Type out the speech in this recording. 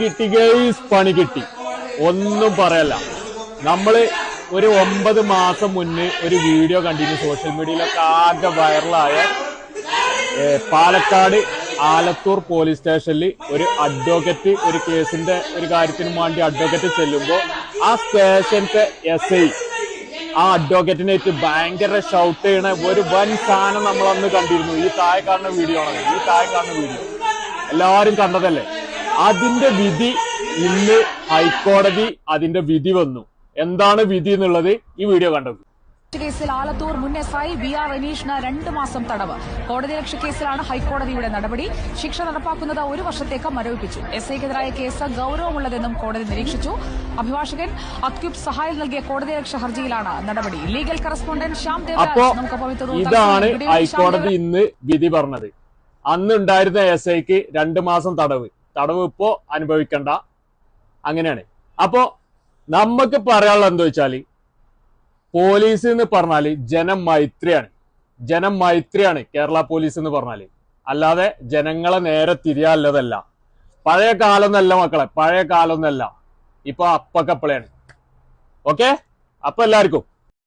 കിട്ടി ഗൈസ് പണി കിട്ടി. ഒന്നും പറയല്ല. നമ്മൾ ഒരു ഒമ്പത് മാസം മുന്നേ ഒരു വീഡിയോ കണ്ടിരുന്നു സോഷ്യൽ മീഡിയയിലൊക്കെ ആകെ വൈറലായ പാലക്കാട് ആലത്തൂർ പോലീസ് സ്റ്റേഷനിൽ ഒരു അഡ്വക്കറ്റ് ഒരു കേസിന്റെ ഒരു കാര്യത്തിന് വേണ്ടി അഡ്വക്കറ്റ് ചെല്ലുമ്പോൾ ആ സ്റ്റേഷന്റെ എസ് ഐ ആ അഡ്വക്കറ്റിനെ ഭയങ്കര ഷൗട്ട് ചെയ്യണ ഒരു വൻ സാധനം നമ്മളന്ന് കണ്ടിരുന്നു. ഈ താഴെ കാണുന്ന വീഡിയോ ആണ് ഈ താഴെ കാണുന്ന വീഡിയോ എല്ലാവരും കണ്ടതല്ലേ? അതിന്റെ വിധി ഇന്ന് ഹൈക്കോടതി അതിന്റെ വിധി വന്നു. എന്താണ് വിധി എന്നുള്ളത് ഈ വീഡിയോ കണ്ടത് കേസിൽ ആലത്തൂർ മുൻ എസ് ഐ ബി ആർ റനീഷിന് രണ്ട് മാസം തടവ്. കോടതി രക്ഷ കേസിലാണ് ഹൈക്കോടതിയുടെ നടപടി. ശിക്ഷ നടപ്പാക്കുന്നത് ഒരു വർഷത്തേക്ക് മരവിപ്പിച്ചു. എസ് ഐക്കെതിരായ കേസ് ഗൌരവമുള്ളതെന്നും കോടതി നിരീക്ഷിച്ചു. അഭിഭാഷകൻ അത്യുബ് സഹായം നൽകിയ കോടതി രക്ഷ ഹർജിയിലാണ് നടപടി. ലീഗൽ കറസ്പോണ്ടന്റ് ശ്യാം അപ്പോ ദേവരാജ് നമുക്കൊപ്പം ഇതാണ് ഹൈക്കോടതി ഇന്ന് വിധി പറഞ്ഞത്. അന്നുണ്ടായിരുന്ന എസ് ഐക്ക് രണ്ട് മാസം തടവ്. തടവ് ഇപ്പോ അനുഭവിക്കണ്ട. അങ്ങനെയാണ്. അപ്പോ നമുക്ക് പറയാനുള്ളത് എന്താ വെച്ചാൽ പോലീസ് എന്ന് പറഞ്ഞാൽ ജനമൈത്രിയാണ്. ജനമൈത്രിയാണ് കേരള പോലീസ് എന്ന് പറഞ്ഞാൽ. അല്ലാതെ ജനങ്ങളെ നേരെ തിരിയാല്ലതല്ല പഴയ കാലമൊന്നല്ല മക്കളെ പഴയ കാലമൊന്നല്ല ഇപ്പൊ അപ്പക്കപ്പളയാണ്. ഓക്കെ? അപ്പൊ എല്ലാവർക്കും